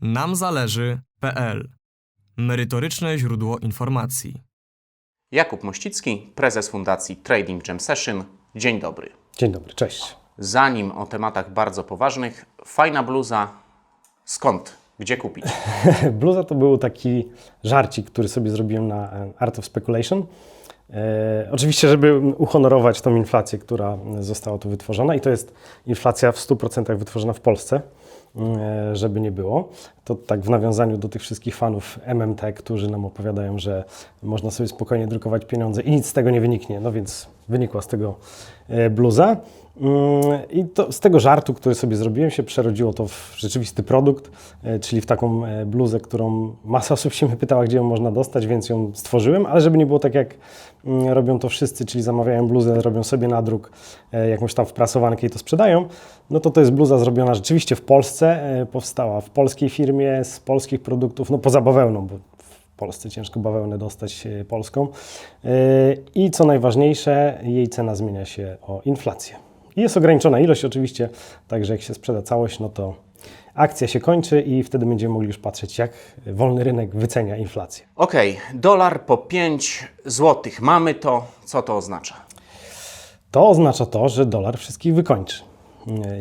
namzależy.pl Merytoryczne źródło informacji. Jakub Mościcki, prezes Fundacji Trading Jam Session. Dzień dobry. Dzień dobry, cześć. Zanim o tematach bardzo poważnych, fajna bluza. Skąd? Gdzie kupić? Bluza to był taki żarcik, który sobie zrobiłem na e, Art of Speculation. E, oczywiście, żeby uhonorować tą inflację, która została tu wytworzona, i to jest inflacja w 100% wytworzona w Polsce, żeby nie było. To tak w nawiązaniu do tych wszystkich fanów MMT, którzy nam opowiadają, że można sobie spokojnie drukować pieniądze i nic z tego nie wyniknie. No więc wynikła z tego e, bluza. I to, z tego żartu, który sobie zrobiłem, się przerodziło to w rzeczywisty produkt, e, czyli w taką e, bluzę, którą masa osób się mnie pytała, gdzie ją można dostać, więc ją stworzyłem, ale żeby nie było tak, jak mm, robią to wszyscy, czyli zamawiają bluzę, robią sobie nadruk, e, jakąś tam wprasowankę i to sprzedają, no to to jest bluza zrobiona rzeczywiście w Polsce, powstała w polskiej firmie, z polskich produktów, no poza bawełną, bo w Polsce ciężko bawełnę dostać polską. I co najważniejsze, jej cena zmienia się o inflację. I jest ograniczona ilość oczywiście, także jak się sprzeda całość, no to akcja się kończy i wtedy będziemy mogli już patrzeć, jak wolny rynek wycenia inflację. Okej, dolar po 5 zł. Mamy to. Co to oznacza? To oznacza to, że dolar wszystkich wykończy.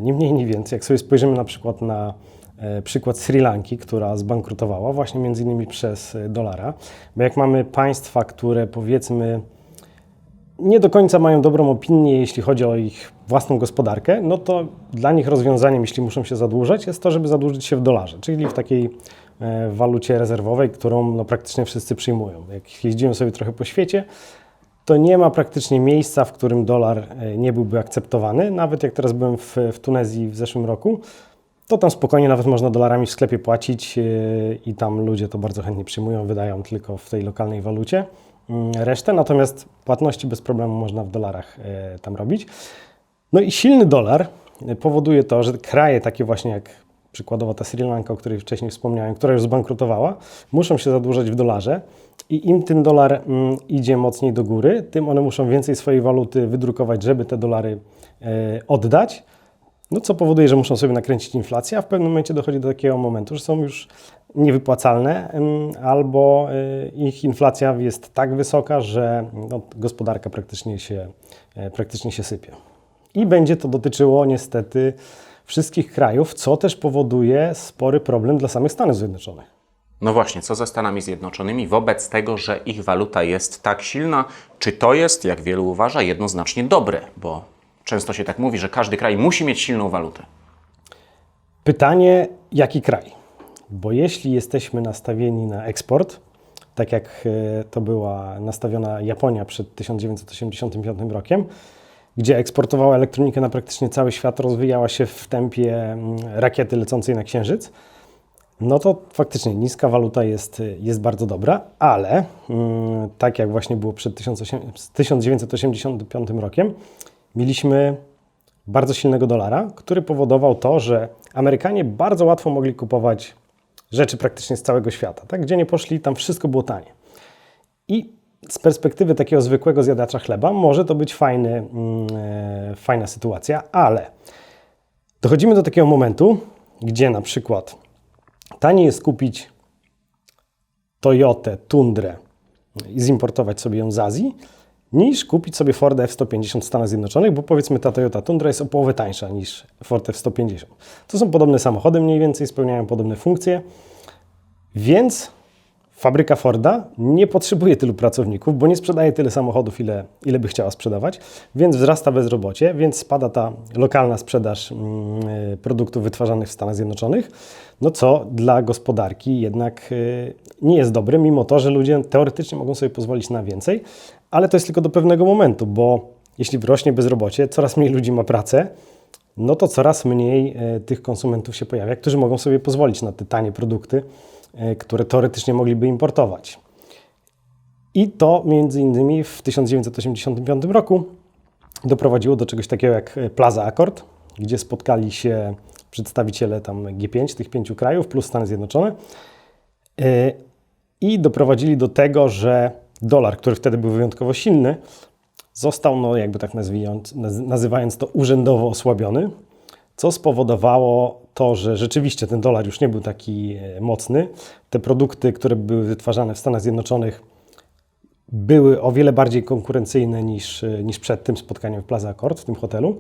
Nie mniej, nie więcej. Jak sobie spojrzymy na przykład na e, przykład Sri Lanki, która zbankrutowała właśnie między innymi przez e, dolara, bo jak mamy państwa, które powiedzmy nie do końca mają dobrą opinię, jeśli chodzi o ich własną gospodarkę, no to dla nich rozwiązaniem, jeśli muszą się zadłużać, jest to, żeby zadłużyć się w dolarze, czyli w takiej e, walucie rezerwowej, którą no, praktycznie wszyscy przyjmują. Jak jeździmy sobie trochę po świecie, to nie ma praktycznie miejsca, w którym dolar e, nie byłby akceptowany. Nawet jak teraz byłem w, w Tunezji w zeszłym roku, to tam spokojnie nawet można dolarami w sklepie płacić e, i tam ludzie to bardzo chętnie przyjmują, wydają tylko w tej lokalnej walucie. Mm, resztę, natomiast płatności bez problemu można w dolarach e, tam robić. No i silny dolar powoduje to, że kraje takie właśnie jak przykładowo ta Sri Lanka, o której wcześniej wspomniałem, która już zbankrutowała, muszą się zadłużać w dolarze i im ten dolar mm, idzie mocniej do góry, tym one muszą więcej swojej waluty wydrukować, żeby te dolary e, oddać. No, co powoduje, że muszą sobie nakręcić inflację, a w pewnym momencie dochodzi do takiego momentu, że są już niewypłacalne, albo y, ich inflacja jest tak wysoka, że no, gospodarka praktycznie się, e, praktycznie się sypie. I będzie to dotyczyło niestety wszystkich krajów, co też powoduje spory problem dla samych Stanów Zjednoczonych. No właśnie, co ze Stanami Zjednoczonymi wobec tego, że ich waluta jest tak silna? Czy to jest, jak wielu uważa, jednoznacznie dobre? Bo często się tak mówi, że każdy kraj musi mieć silną walutę. Pytanie, jaki kraj? Bo jeśli jesteśmy nastawieni na eksport, tak jak e, to była nastawiona Japonia przed 1985 rokiem, gdzie eksportowała elektronikę na praktycznie cały świat, rozwijała się w tempie mm, rakiety lecącej na Księżyc, no to faktycznie niska waluta jest, jest bardzo dobra, ale mm, tak jak właśnie było przed 1985 rokiem, mieliśmy bardzo silnego dolara, który powodował to, że Amerykanie bardzo łatwo mogli kupować rzeczy praktycznie z całego świata. Tak? Gdzie nie poszli, tam wszystko było tanie. I z perspektywy takiego zwykłego zjadacza chleba może to być fajny, e, fajna sytuacja, ale dochodzimy do takiego momentu, gdzie na przykład taniej jest kupić Toyotę, Tundrę i zimportować sobie ją z Azji, niż kupić sobie Ford F-150 w Stanach Zjednoczonych, bo powiedzmy ta Toyota Tundra jest o połowę tańsza niż Ford F-150. To są podobne samochody mniej więcej, spełniają podobne funkcje, więc fabryka Forda nie potrzebuje tylu pracowników, bo nie sprzedaje tyle samochodów, ile, ile by chciała sprzedawać, więc wzrasta bezrobocie, więc spada ta lokalna sprzedaż mm, produktów wytwarzanych w Stanach Zjednoczonych, no co dla gospodarki jednak y, nie jest dobre, mimo to, że ludzie teoretycznie mogą sobie pozwolić na więcej, ale to jest tylko do pewnego momentu, bo jeśli rośnie bezrobocie, coraz mniej ludzi ma pracę, no to coraz mniej e, tych konsumentów się pojawia, którzy mogą sobie pozwolić na te tanie produkty, które teoretycznie mogliby importować. I to między innymi w 1985 roku doprowadziło do czegoś takiego jak Plaza Accord, gdzie spotkali się przedstawiciele tam G5, tych pięciu krajów, plus Stany Zjednoczone e, i doprowadzili do tego, że dolar, który wtedy był wyjątkowo silny, został, no jakby tak nazywając, nazywając to urzędowo osłabiony, co spowodowało to, że rzeczywiście ten dolar już nie był taki e, mocny. Te produkty, które były wytwarzane w Stanach Zjednoczonych, były o wiele bardziej konkurencyjne niż, e, niż przed tym spotkaniem w Plaza Accord, w tym hotelu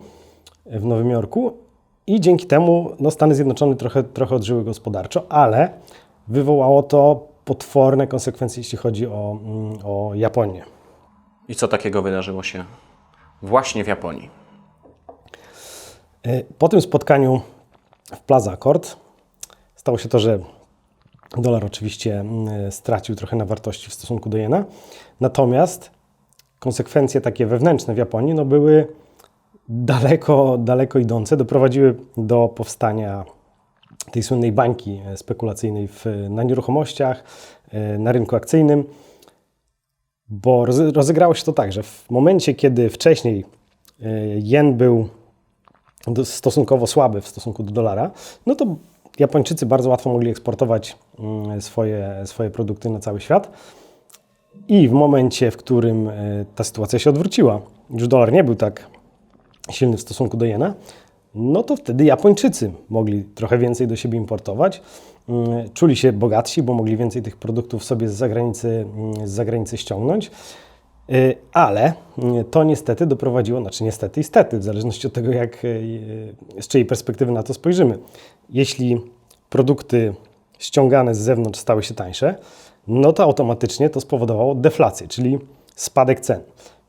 e, w Nowym Jorku. I dzięki temu no, Stany Zjednoczone trochę, trochę odżyły gospodarczo, ale wywołało to potworne konsekwencje, jeśli chodzi o, mm, o Japonię. I co takiego wydarzyło się właśnie w Japonii? E, Po tym spotkaniu w Plaza Accord stało się to, że dolar oczywiście stracił trochę na wartości w stosunku do jena, natomiast konsekwencje takie wewnętrzne w Japonii no, były daleko, daleko idące, doprowadziły do powstania tej słynnej bańki spekulacyjnej w, na nieruchomościach, e, na rynku akcyjnym, bo roze- rozegrało się to tak, że w momencie, kiedy wcześniej e, jen był stosunkowo słaby w stosunku do dolara, no to Japończycy bardzo łatwo mogli eksportować mm, swoje, swoje produkty na cały świat. I w momencie, w którym e, ta sytuacja się odwróciła, już dolar nie był tak silny w stosunku do jena, no to wtedy Japończycy mogli trochę więcej do siebie importować. Mm, Czuli się bogatsi, bo mogli więcej tych produktów sobie z zagranicy, mm, z zagranicy ściągnąć. Y, Ale y, to niestety doprowadziło, znaczy niestety i stety, w zależności od tego, jak, y, z czyjej perspektywy na to spojrzymy. Jeśli produkty ściągane z zewnątrz stały się tańsze, no to automatycznie to spowodowało deflację, czyli spadek cen.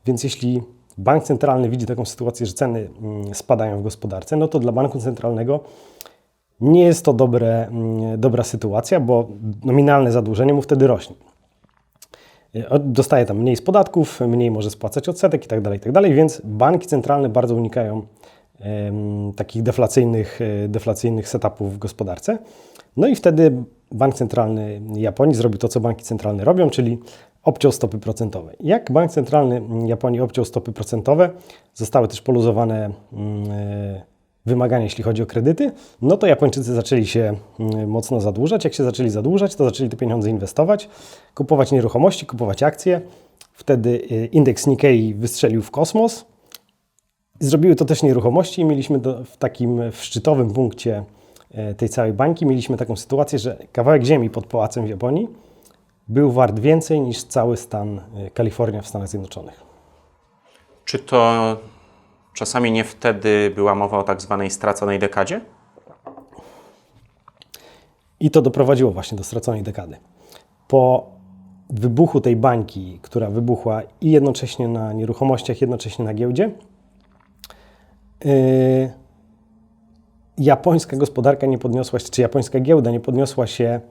Więc jeśli bank centralny widzi taką sytuację, że ceny mm, spadają w gospodarce, no to dla banku centralnego nie jest to dobre, mm, dobra sytuacja, bo nominalne zadłużenie mu wtedy rośnie. Dostaje tam mniej z podatków, mniej może spłacać odsetek i tak dalej, i tak więc banki centralne bardzo unikają takich deflacyjnych, e, deflacyjnych setupów w gospodarce. No i wtedy bank centralny Japonii zrobił to, co banki centralne robią, czyli obciął stopy procentowe. Jak bank centralny Japonii obciął stopy procentowe, zostały też poluzowane mm, e, wymagania, jeśli chodzi o kredyty, no to Japończycy zaczęli się mm, mocno zadłużać. Jak się zaczęli zadłużać, to zaczęli te pieniądze inwestować, kupować nieruchomości, kupować akcje. Wtedy y, indeks Nikkei wystrzelił w kosmos. Zrobiły to też nieruchomości i mieliśmy do, w takim w szczytowym punkcie e, tej całej bańki, mieliśmy taką sytuację, że kawałek ziemi pod pałacem w Japonii był wart więcej niż cały stan e, Kalifornia w Stanach Zjednoczonych. Czy to czasami nie wtedy była mowa o tak zwanej straconej dekadzie? I to doprowadziło właśnie do straconej dekady. Po wybuchu tej bańki, która wybuchła i jednocześnie na nieruchomościach, jednocześnie na giełdzie, yy, japońska gospodarka nie podniosła się, czy japońska giełda nie podniosła się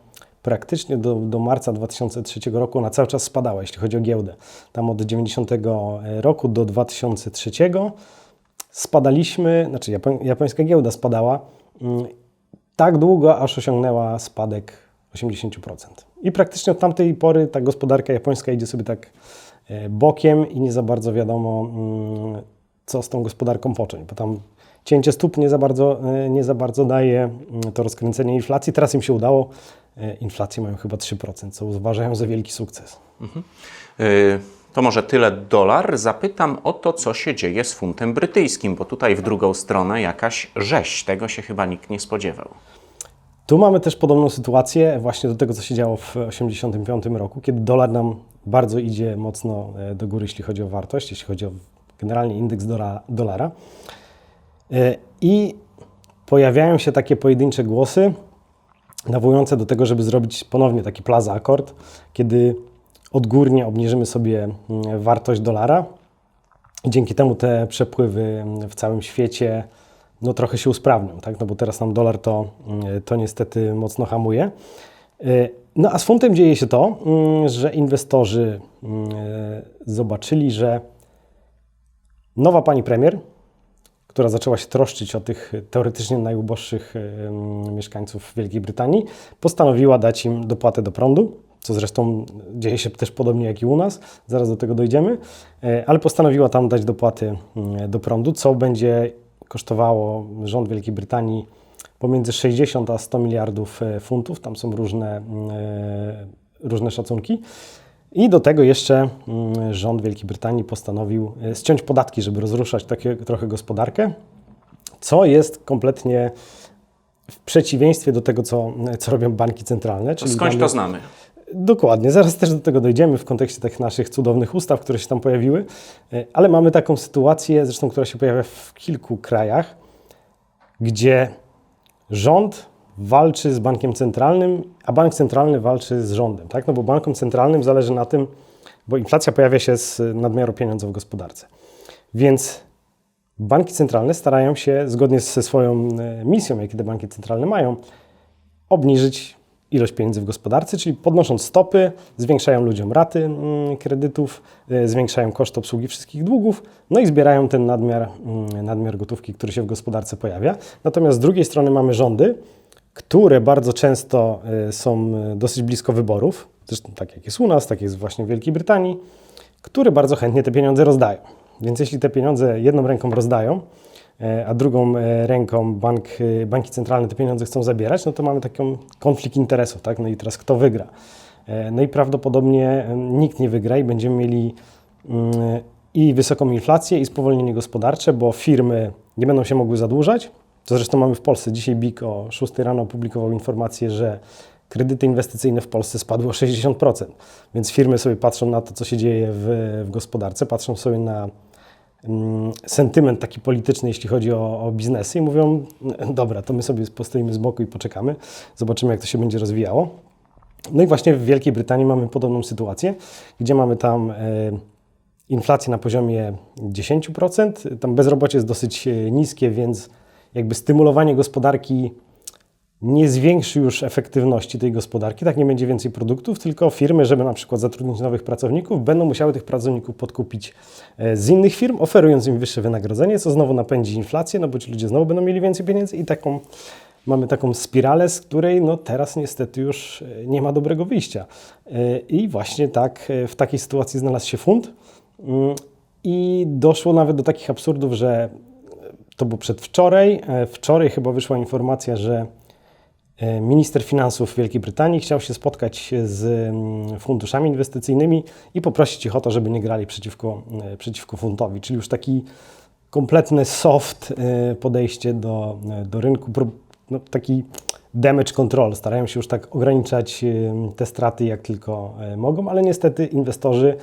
praktycznie do, do marca 2003 roku, ona cały czas spadała, jeśli chodzi o giełdę. Tam od 90 roku do 2003 spadaliśmy, znaczy japoń, japońska giełda spadała mm, tak długo, aż osiągnęła spadek 80%. I praktycznie od tamtej pory ta gospodarka japońska idzie sobie tak e, bokiem i nie za bardzo wiadomo, mm, co z tą gospodarką począć, bo tam cięcie stóp nie za bardzo, e, nie za bardzo daje mm, to rozkręcenie inflacji. Teraz im się udało. E, Inflację mają chyba 3%, co uważają za wielki sukces. Yy, To może tyle dolar. Zapytam o to, co się dzieje z funtem brytyjskim, bo tutaj w drugą stronę jakaś rzeź. Tego się chyba nikt nie spodziewał. Tu mamy też podobną sytuację właśnie do tego, co się działo w 1985 roku, kiedy dolar nam bardzo idzie mocno e, do góry, jeśli chodzi o wartość, jeśli chodzi o generalnie indeks dola- dolara. E, I pojawiają się takie pojedyncze głosy nawołujące do tego, żeby zrobić ponownie taki plaza akord, kiedy odgórnie obniżymy sobie mm, wartość dolara dzięki temu te przepływy mm, w całym świecie no, trochę się usprawnią, tak? no bo teraz nam dolar to, mm, to niestety mocno hamuje. Y, No a z funtem dzieje się to, że inwestorzy zobaczyli, że nowa pani premier, która zaczęła się troszczyć o tych teoretycznie najuboższych mieszkańców Wielkiej Brytanii, postanowiła dać im dopłatę do prądu, co zresztą dzieje się też podobnie jak i u nas, zaraz do tego dojdziemy, e, ale postanowiła tam dać dopłaty mm, do prądu, co będzie kosztowało rząd Wielkiej Brytanii pomiędzy 60 a 100 miliardów e, funtów, tam są różne, e, różne szacunki. I do tego jeszcze mm, rząd Wielkiej Brytanii postanowił ściąć podatki, żeby rozruszać takie, trochę gospodarkę, co jest kompletnie w przeciwieństwie do tego, co, co robią banki centralne. Czyli skądś mamy- to znamy? Dokładnie, zaraz też do tego dojdziemy w kontekście tych naszych cudownych ustaw, które się tam pojawiły, E, ale mamy taką sytuację, zresztą, która się pojawia w kilku krajach, gdzie rząd walczy z bankiem centralnym, a bank centralny walczy z rządem, tak? No bo bankom centralnym zależy na tym, bo inflacja pojawia się z nadmiaru pieniądza w gospodarce. Więc banki centralne starają się, zgodnie ze swoją e, misją, jakie te banki centralne mają, obniżyć ilość pieniędzy w gospodarce, czyli podnosząc stopy, zwiększają ludziom raty mm, kredytów, e, zwiększają koszt obsługi wszystkich długów, no i zbierają ten nadmiar, mm, nadmiar gotówki, który się w gospodarce pojawia. Natomiast z drugiej strony mamy rządy, które bardzo często e, są e, dosyć blisko wyborów, zresztą tak jak jest u nas, tak jest właśnie w Wielkiej Brytanii, które bardzo chętnie te pieniądze rozdają. Więc jeśli te pieniądze jedną ręką rozdają, a drugą e, ręką bank, e, banki centralne te pieniądze chcą zabierać, no to mamy taki konflikt interesów, tak? No i teraz kto wygra? E, No i prawdopodobnie e, nikt nie wygra i będziemy mieli mm, i wysoką inflację, i spowolnienie gospodarcze, bo firmy nie będą się mogły zadłużać. To zresztą mamy w Polsce. Dzisiaj BIK o 6 rano opublikował informację, że kredyty inwestycyjne w Polsce spadły o 60%. Więc firmy sobie patrzą na to, co się dzieje w, w gospodarce, patrzą sobie na sentyment taki polityczny, jeśli chodzi o, o biznesy i mówią, dobra, to my sobie postoimy z boku i poczekamy, zobaczymy, jak to się będzie rozwijało. No i właśnie w Wielkiej Brytanii mamy podobną sytuację, gdzie mamy tam e, inflację na poziomie 10%, tam bezrobocie jest dosyć e, niskie, więc jakby stymulowanie gospodarki nie zwiększy już efektywności tej gospodarki, tak nie będzie więcej produktów, tylko firmy, żeby na przykład zatrudnić nowych pracowników, będą musiały tych pracowników podkupić e, z innych firm, oferując im wyższe wynagrodzenie, co znowu napędzi inflację, no bo ci ludzie znowu będą mieli więcej pieniędzy i taką mamy taką spiralę, z której no teraz niestety już e, nie ma dobrego wyjścia. E, I właśnie tak w takiej sytuacji znalazł się fund Mm, i doszło nawet do takich absurdów, że to było przedwczoraj, wczoraj chyba wyszła informacja, że Minister finansów Wielkiej Brytanii chciał się spotkać z mm, funduszami inwestycyjnymi i poprosić ich o to, żeby nie grali przeciwko, e, przeciwko funtowi, czyli już taki kompletny soft e, podejście do, e, do rynku, no, taki damage control. Starają się już tak ograniczać e, te straty jak tylko e, mogą, ale niestety inwestorzy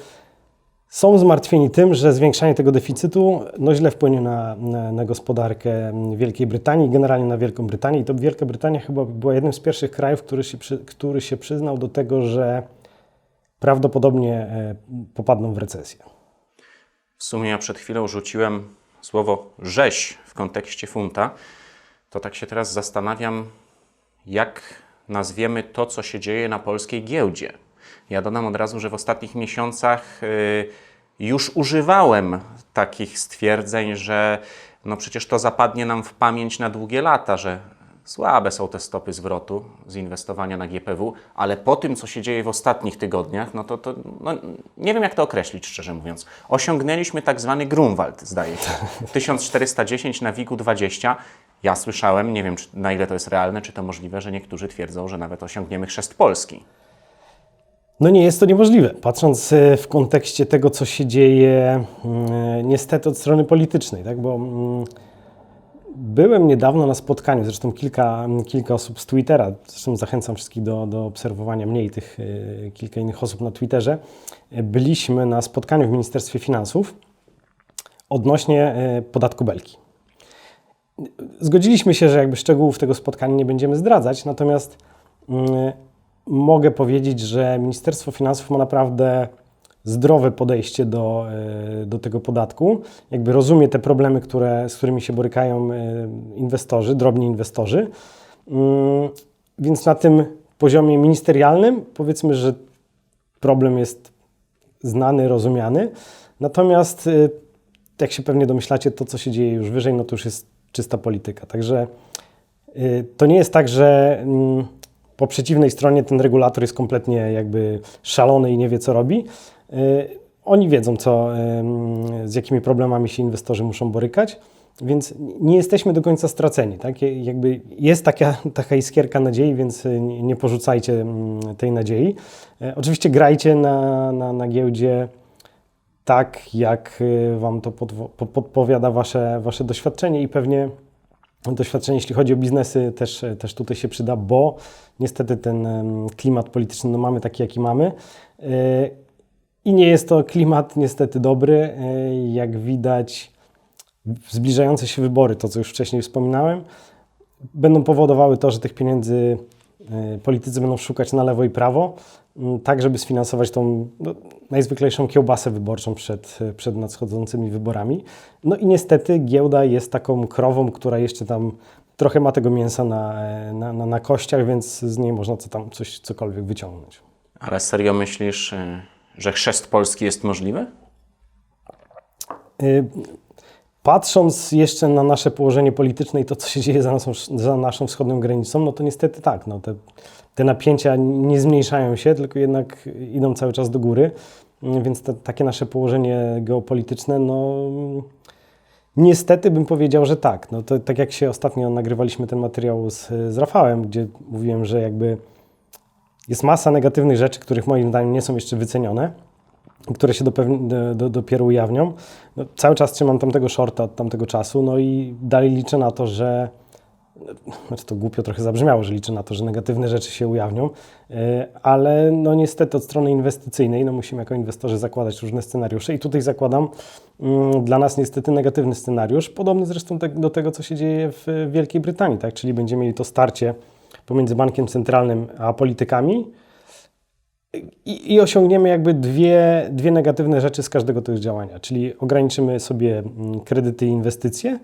są zmartwieni tym, że zwiększanie tego deficytu no, źle wpłynie na, na, gospodarkę Wielkiej Brytanii, generalnie na Wielką Brytanię. I to Wielka Brytania chyba była jednym z pierwszych krajów, który się, przy, który się przyznał do tego, że prawdopodobnie e, popadną w recesję. W sumie ja przed chwilą rzuciłem słowo rzeź w kontekście funta. To tak się teraz zastanawiam, jak nazwiemy to, co się dzieje na polskiej giełdzie. Ja dodam od razu, że w ostatnich miesiącach y, już używałem takich stwierdzeń, że no przecież to zapadnie nam w pamięć na długie lata, że słabe są te stopy zwrotu z inwestowania na GPW, ale po tym, co się dzieje w ostatnich tygodniach, no to, to no, nie wiem, jak to określić, szczerze mówiąc. Osiągnęliśmy tak zwany Grunwald, zdaje się. 1410 na WIG-u 20. Ja słyszałem, nie wiem czy, na ile to jest realne, czy to możliwe, że niektórzy twierdzą, że nawet osiągniemy chrzest Polski. No nie jest to niemożliwe, patrząc e, w kontekście tego, co się dzieje mm, niestety od strony politycznej, tak? bo mm, byłem niedawno na spotkaniu, zresztą kilka, kilka osób z Twittera, zresztą zachęcam wszystkich do, do obserwowania mnie i tych e, kilka innych osób na Twitterze. E, Byliśmy na spotkaniu w Ministerstwie Finansów odnośnie e, podatku Belki. Zgodziliśmy się, że jakby szczegółów tego spotkania nie będziemy zdradzać, natomiast mm, mogę powiedzieć, że Ministerstwo Finansów ma naprawdę zdrowe podejście do, e, do tego podatku. Jakby rozumie te problemy, które, z którymi się borykają e, inwestorzy, drobni inwestorzy. Mm, Więc na tym poziomie ministerialnym powiedzmy, że problem jest znany, rozumiany. Natomiast e, jak się pewnie domyślacie, to co się dzieje już wyżej, no to już jest czysta polityka. Także to nie jest tak, że mm, po przeciwnej stronie ten regulator jest kompletnie jakby szalony i nie wie, co robi. Y, Oni wiedzą, co, ym, z jakimi problemami się inwestorzy muszą borykać, więc nie jesteśmy do końca straceni. Tak? Jakby jest taka, taka iskierka nadziei, więc y, nie porzucajcie mm, tej nadziei. Y, Oczywiście grajcie na, na, na giełdzie tak, jak y, Wam to podpowiada wasze, wasze doświadczenie i pewnie doświadczenie, jeśli chodzi o biznesy, też, też tutaj się przyda, bo niestety ten klimat polityczny no, mamy taki, jaki mamy. E, I nie jest to klimat niestety dobry. E, Jak widać, zbliżające się wybory, to co już wcześniej wspominałem, będą powodowały to, że tych pieniędzy e, politycy będą szukać na lewo i prawo, tak żeby sfinansować tą no, najzwyklejszą kiełbasę wyborczą przed, przed nadchodzącymi wyborami. No i niestety giełda jest taką krową, która jeszcze tam trochę ma tego mięsa na, na, na, na kościach, więc z niej można co tam coś, cokolwiek wyciągnąć. Ale serio myślisz, y, że chrzest Polski jest możliwy? Y, Patrząc jeszcze na nasze położenie polityczne i to, co się dzieje za naszą, za naszą wschodnią granicą, no to niestety tak. No te, te napięcia nie zmniejszają się, tylko jednak idą cały czas do góry. Więc te, takie nasze położenie geopolityczne, no niestety bym powiedział, że tak. No to, tak jak się ostatnio nagrywaliśmy ten materiał z, z Rafałem, gdzie mówiłem, że jakby jest masa negatywnych rzeczy, których moim zdaniem nie są jeszcze wycenione które się do, do, dopiero ujawnią. No, cały czas trzymam tamtego shorta od tamtego czasu, no i dalej liczę na to, że znaczy to głupio trochę zabrzmiało, że liczę na to, że negatywne rzeczy się ujawnią, e, ale no niestety od strony inwestycyjnej no musimy jako inwestorzy zakładać różne scenariusze i tutaj zakładam mm, dla nas niestety negatywny scenariusz, podobny zresztą do tego, co się dzieje w Wielkiej Brytanii, tak? czyli będziemy mieli to starcie pomiędzy bankiem centralnym a politykami, i, I osiągniemy jakby dwie, dwie negatywne rzeczy z każdego tego działania, czyli ograniczymy sobie mm, kredyty i inwestycje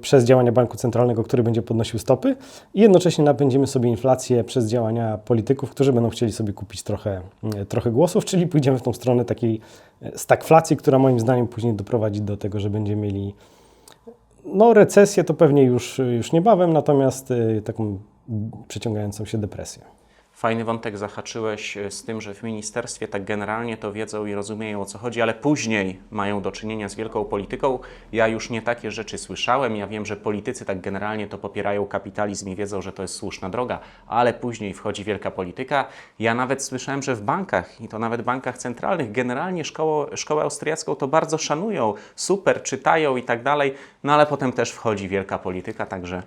przez działania banku centralnego, który będzie podnosił stopy i jednocześnie napędzimy sobie inflację przez działania polityków, którzy będą chcieli sobie kupić trochę, mm, trochę głosów, czyli pójdziemy w tą stronę takiej e, stagflacji, która moim zdaniem później doprowadzi do tego, że będziemy mieli no recesję to pewnie już, już niebawem, natomiast y, taką przeciągającą się depresję. Fajny wątek zahaczyłeś e, z tym, że w ministerstwie tak generalnie to wiedzą i rozumieją o co chodzi, ale później mają do czynienia z wielką polityką. Ja już nie takie rzeczy słyszałem. Ja wiem, że politycy tak generalnie to popierają kapitalizm i wiedzą, że to jest słuszna droga, ale później wchodzi wielka polityka. Ja nawet słyszałem, że w bankach i to nawet bankach centralnych generalnie szkołę, szkołę austriacką to bardzo szanują, super, czytają i tak dalej, no ale potem też wchodzi wielka polityka, także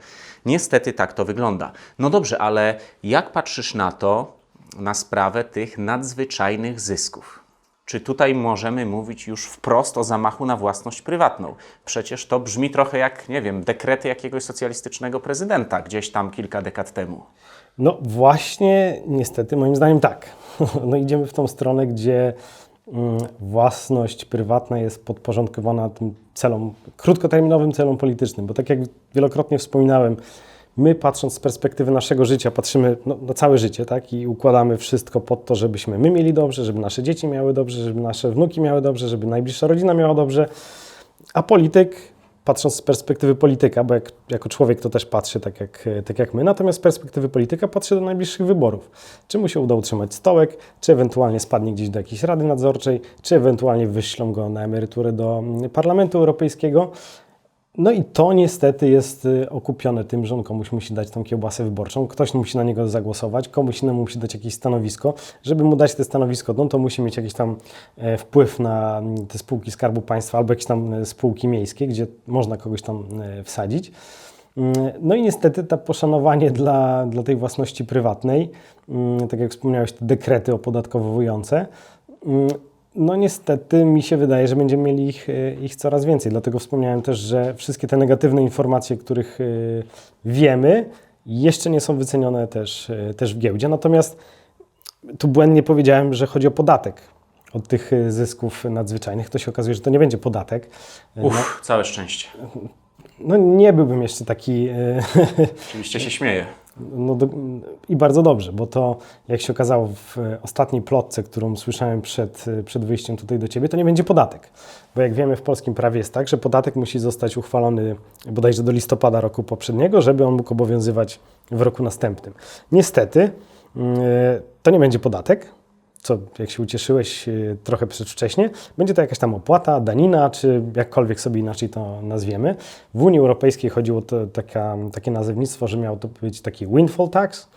niestety tak to wygląda. No dobrze, ale jak patrzysz na to, na sprawę tych nadzwyczajnych zysków? Czy tutaj możemy mówić już wprost o zamachu na własność prywatną? Przecież to brzmi trochę jak, nie wiem, dekrety jakiegoś socjalistycznego prezydenta gdzieś tam kilka dekad temu. No właśnie, niestety, moim zdaniem tak. No idziemy w tą stronę, gdzie własność prywatna jest podporządkowana tym celom, krótkoterminowym celom politycznym, bo tak jak wielokrotnie wspominałem, my patrząc z perspektywy naszego życia, patrzymy no, na całe życie, tak, i układamy wszystko pod to, żebyśmy my mieli dobrze, żeby nasze dzieci miały dobrze, żeby nasze wnuki miały dobrze, żeby najbliższa rodzina miała dobrze, a polityk, patrząc z perspektywy polityka, bo jak, jako człowiek to też patrzy tak jak, tak jak my, natomiast z perspektywy polityka patrzy do najbliższych wyborów. Czy mu się uda utrzymać stołek, czy ewentualnie spadnie gdzieś do jakiejś rady nadzorczej, czy ewentualnie wyślą go na emeryturę do mm, Parlamentu Europejskiego. No i to niestety jest y, okupione tym, że on komuś musi dać tą kiełbasę wyborczą, ktoś musi na niego zagłosować, komuś innemu musi dać jakieś stanowisko. Żeby mu dać te stanowisko, no to musi mieć jakiś tam e, wpływ na mm, te spółki Skarbu Państwa albo jakieś tam e, spółki miejskie, gdzie można kogoś tam e, wsadzić. Mm, No i niestety to poszanowanie dla, dla tej własności prywatnej, mm, tak jak wspomniałeś, te dekrety opodatkowujące, no niestety mi się wydaje, że będziemy mieli ich, e, ich coraz więcej. Dlatego wspomniałem też, że wszystkie te negatywne informacje, których e, wiemy, jeszcze nie są wycenione też, e, też w giełdzie. Natomiast tu błędnie powiedziałem, że chodzi o podatek od tych zysków nadzwyczajnych. To się okazuje, że to nie będzie podatek. Uff, całe szczęście. No nie byłbym jeszcze taki Oczywiście się śmieję. No do, I bardzo dobrze, bo to, jak się okazało w ostatniej plotce, którą słyszałem przed, przed wyjściem tutaj do Ciebie, to nie będzie podatek. Bo jak wiemy, w polskim prawie jest tak, że podatek musi zostać uchwalony bodajże do listopada roku poprzedniego, żeby on mógł obowiązywać w roku następnym. Niestety, yy, to nie będzie podatek, co jak się ucieszyłeś yy, trochę przedwcześnie, będzie to jakaś tam opłata, danina, czy jakkolwiek sobie inaczej to nazwiemy. W Unii Europejskiej chodziło to taka, takie nazewnictwo, że miał to być taki windfall tax,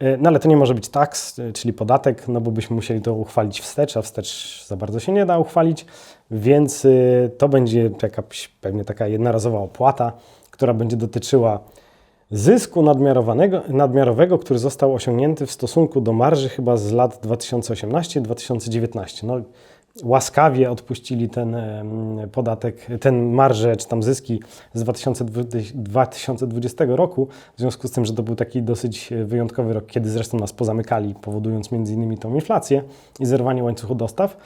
Yy, no ale to nie może być tax, yy, czyli podatek, no bo byśmy musieli to uchwalić wstecz, a wstecz za bardzo się nie da uchwalić, więc to będzie jakaś pewnie taka jednorazowa opłata, która będzie dotyczyła zysku nadmiarowego, który został osiągnięty w stosunku do marży chyba z lat 2018-2019. No, łaskawie odpuścili ten podatek, ten marżę czy tam zyski z 2020 2020 roku, w związku z tym, że to był taki dosyć wyjątkowy rok, kiedy zresztą nas pozamykali, powodując między innymi tą inflację i zerwanie łańcuchu dostaw,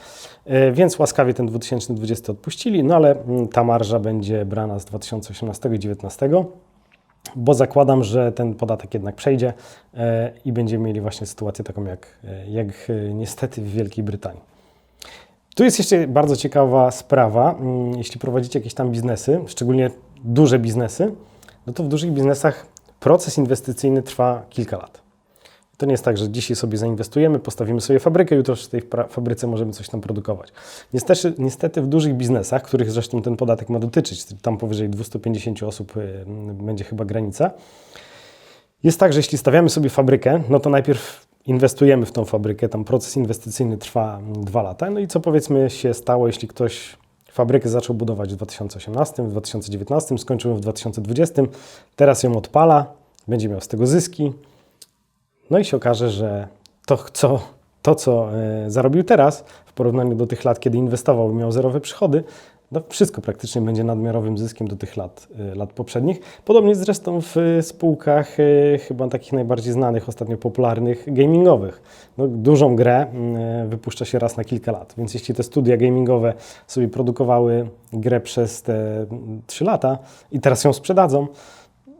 E, więc łaskawie ten 2020 odpuścili, no ale mm, ta marża będzie brana z 2018 i 2019 bo zakładam, że ten podatek jednak przejdzie e, i będziemy mieli właśnie sytuację taką jak, e, jak e, niestety w Wielkiej Brytanii. Tu jest jeszcze bardzo ciekawa sprawa. Mm, Jeśli prowadzicie jakieś tam biznesy, szczególnie duże biznesy, no to w dużych biznesach proces inwestycyjny trwa kilka lat. To nie jest tak, że dzisiaj sobie zainwestujemy, postawimy sobie fabrykę, jutro w tej fabryce możemy coś tam produkować. Niestety, niestety w dużych biznesach, których zresztą ten podatek ma dotyczyć, tam powyżej 250 osób y, będzie chyba granica, jest tak, że jeśli stawiamy sobie fabrykę, no to najpierw inwestujemy w tą fabrykę, tam proces inwestycyjny trwa mm, dwa lata. No i co powiedzmy się stało, jeśli ktoś fabrykę zaczął budować w 2018, w 2019, skończył ją w 2020, teraz ją odpala, będzie miał z tego zyski, no i się okaże, że to, co, to, co e, zarobił teraz, w porównaniu do tych lat, kiedy inwestował i miał zerowe przychody, no wszystko praktycznie będzie nadmiarowym zyskiem do tych lat, e, lat poprzednich. Podobnie zresztą w e, spółkach chyba takich najbardziej znanych, ostatnio popularnych, gamingowych. No, dużą grę mm, wypuszcza się raz na kilka lat, więc jeśli te studia gamingowe sobie produkowały grę przez te mm, 3 lata i teraz ją sprzedadzą,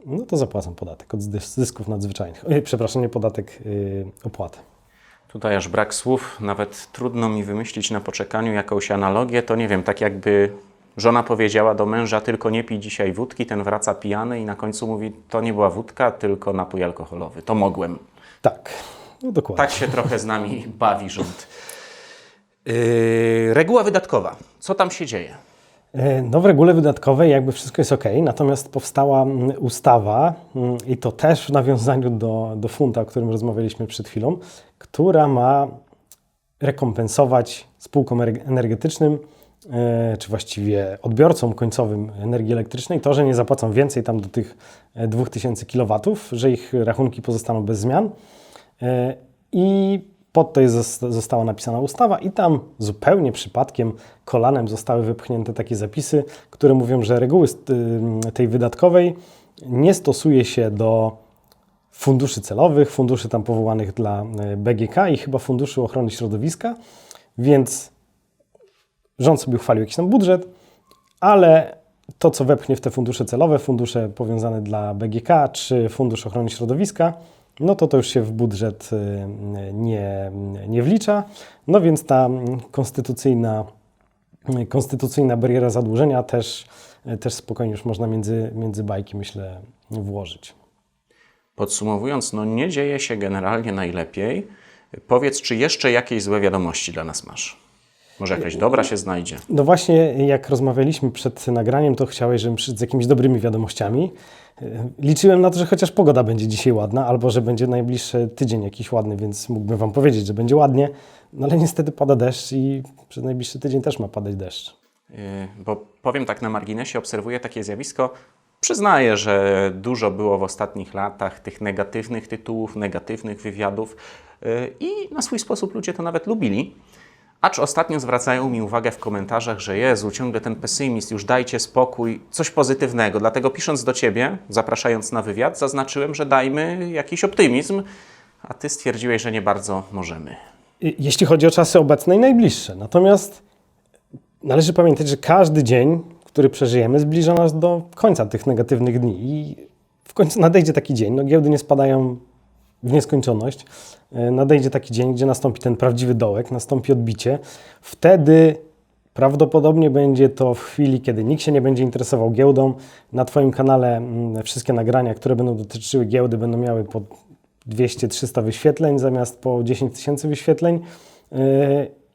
no to zapłacą podatek od zys- zysków nadzwyczajnych. Ej, przepraszam, nie podatek, yy, opłatę. Tutaj aż brak słów, nawet trudno mi wymyślić na poczekaniu jakąś analogię. To nie wiem, tak jakby żona powiedziała do męża, tylko nie pij dzisiaj wódki, ten wraca pijany i na końcu mówi, to nie była wódka, tylko napój alkoholowy. To mogłem. Tak, no dokładnie. Tak się trochę z nami bawi rząd. Yy, reguła wydatkowa. Co tam się dzieje? E, No w regule wydatkowej jakby wszystko jest ok, natomiast powstała mm, ustawa mm, i to też w nawiązaniu do, do funta, o którym rozmawialiśmy przed chwilą, która ma rekompensować spółkom ener- energetycznym, e, czy właściwie odbiorcom końcowym energii elektrycznej to, że nie zapłacą więcej tam do tych e, 2000 kW, że ich rachunki pozostaną bez zmian. E, I pod to została napisana ustawa, i tam zupełnie przypadkiem kolanem zostały wypchnięte takie zapisy, które mówią, że reguły y, tej wydatkowej nie stosuje się do funduszy celowych, funduszy tam powołanych dla y, BGK i chyba funduszy ochrony środowiska, więc rząd sobie uchwalił jakiś tam budżet, ale to, co wepchnie w te fundusze celowe, fundusze powiązane dla BGK czy Fundusz Ochrony Środowiska, no to to już się w budżet y, nie, nie wlicza. No więc ta konstytucyjna, konstytucyjna bariera zadłużenia też, też spokojnie już można między, między bajki, myślę, włożyć. Podsumowując, no nie dzieje się generalnie najlepiej. Powiedz, czy jeszcze jakieś złe wiadomości dla nas masz? Może jakaś dobra się znajdzie? No właśnie, jak rozmawialiśmy przed nagraniem, to chciałeś, żebym przyszedł z jakimiś dobrymi wiadomościami. Y, Liczyłem na to, że chociaż pogoda będzie dzisiaj ładna, albo że będzie najbliższy tydzień jakiś ładny, więc mógłbym Wam powiedzieć, że będzie ładnie. No ale niestety pada deszcz i przez najbliższy tydzień też ma padać deszcz. Yy, Bo powiem tak na marginesie, obserwuję takie zjawisko. Przyznaję, że dużo było w ostatnich latach tych negatywnych tytułów, negatywnych wywiadów yy, i na swój sposób ludzie to nawet lubili. Acz ostatnio zwracają mi uwagę w komentarzach, że Jezu, ciągle ten pesymizm, już dajcie spokój, coś pozytywnego. Dlatego pisząc do Ciebie, zapraszając na wywiad, zaznaczyłem, że dajmy jakiś optymizm, a Ty stwierdziłeś, że nie bardzo możemy. Y, Jeśli chodzi o czasy obecne i najbliższe. Natomiast należy pamiętać, że każdy dzień, który przeżyjemy, zbliża nas do końca tych negatywnych dni. I w końcu nadejdzie taki dzień, no giełdy nie spadają w nieskończoność. Y, Nadejdzie taki dzień, gdzie nastąpi ten prawdziwy dołek, nastąpi odbicie. Wtedy prawdopodobnie będzie to w chwili, kiedy nikt się nie będzie interesował giełdą. Na Twoim kanale mm, wszystkie nagrania, które będą dotyczyły giełdy, będą miały po 200-300 wyświetleń zamiast po 10 tysięcy wyświetleń. Yy,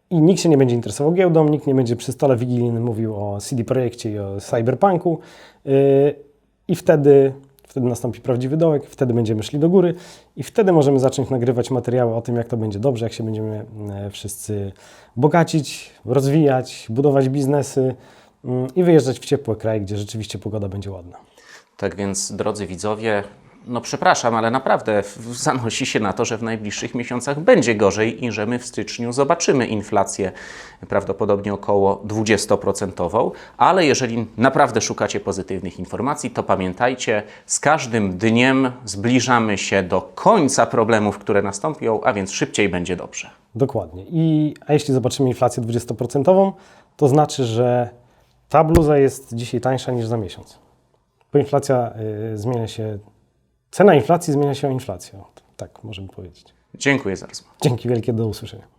I nikt się nie będzie interesował giełdą, nikt nie będzie przy stole wigilijnym mówił o CD Projekcie i o Cyberpunku. Yy, I wtedy, wtedy nastąpi prawdziwy dołek, wtedy będziemy szli do góry i wtedy możemy zacząć nagrywać materiały o tym, jak to będzie dobrze, jak się będziemy e, wszyscy bogacić, rozwijać, budować biznesy mm, i wyjeżdżać w ciepłe kraje, gdzie rzeczywiście pogoda będzie ładna. Tak więc, drodzy widzowie, no przepraszam, ale naprawdę zanosi się na to, że w najbliższych miesiącach będzie gorzej i że my w styczniu zobaczymy inflację prawdopodobnie około 20%, ale jeżeli naprawdę szukacie pozytywnych informacji, to pamiętajcie, z każdym dniem zbliżamy się do końca problemów, które nastąpią, a więc szybciej będzie dobrze. Dokładnie. I, a jeśli zobaczymy inflację 20%, to znaczy, że ta bluza jest dzisiaj tańsza niż za miesiąc. Bo inflacja y, zmienia się, cena inflacji zmienia się o inflację. Tak możemy powiedzieć. Dziękuję za rozmowę. Dzięki wielkie, do usłyszenia.